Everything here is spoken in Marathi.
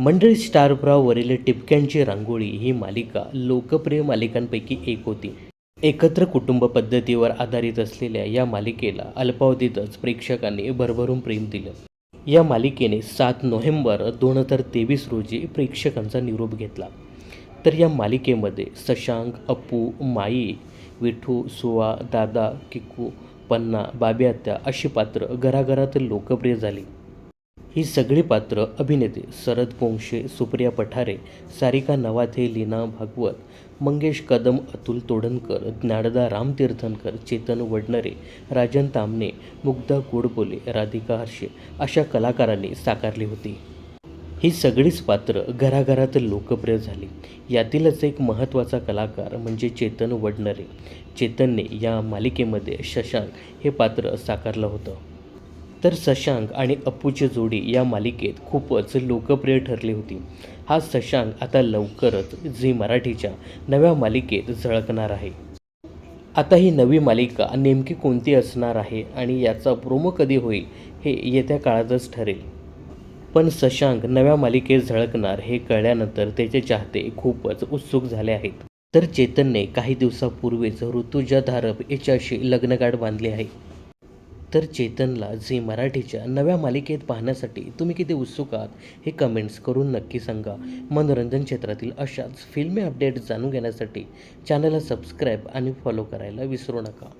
मंडळी स्टारप्रावरील टिपक्यांची रांगोळी ही मालिका लोकप्रिय मालिकांपैकी एक होती. एकत्र कुटुंब पद्धतीवर आधारित असलेल्या या मालिकेला अल्पावधीतच प्रेक्षकांनी भरभरून प्रेम दिलं. या मालिकेने सात नोव्हेंबर दोन हजार तेवीस रोजी प्रेक्षकांचा निरोप घेतला. तर या मालिकेमध्ये शशांक अप्पू माई विठू सुवा दादा किकू पन्ना बाबी अशी पात्र घराघरात लोकप्रिय झाली. ही सगळी पात्र अभिनेते शरद पोंक्षे सुप्रिया पठारे सारिका नवाथे लीना भागवत मंगेश कदम अतुल तोडणकर ज्ञानदा राम तीर्थनकर चेतन वडनरे राजन तामणे मुग्धा गोडबोले राधिका हर्षे अशा कलाकारांनी साकारली होती. ही सगळीच पात्र घराघरात लोकप्रिय झाली. यातीलच एक महत्त्वाचा कलाकार म्हणजे चेतन वडनरे. चेतनने या मालिकेमध्ये शशांक हे पात्र साकारलं होतं. तर शशांक आणि अप्पूची जोडी या मालिकेत खूपच लोकप्रिय ठरली होती. हा शशांक आता लवकरच झी मराठीच्या नव्या मालिकेत झळकणार आहे. आता ही नवी मालिका नेमकी कोणती असणार आहे आणि याचा प्रोमो कधी होईल हे येत्या काळातच ठरेल. पण शशांक नव्या मालिकेत झळकणार हे कळल्यानंतर त्याचे चाहते खूपच उत्सुक झाले आहेत. तर चेतनने काही दिवसापूर्वीच ऋतुजा धारप याच्याशी लग्नगाठ बांधली आहे. तर चेतनला झी मराठीच्या नव्या मालिकेत पाहण्यासाठी तुम्ही किती उत्सुक आहात हे कमेंट्स करून नक्की सांगा. मनोरंजन क्षेत्रातील अशाच फिल्मी अपडेट जाणून घेण्यासाठी चॅनलला सबस्क्राईब आणि फॉलो करायला विसरू नका.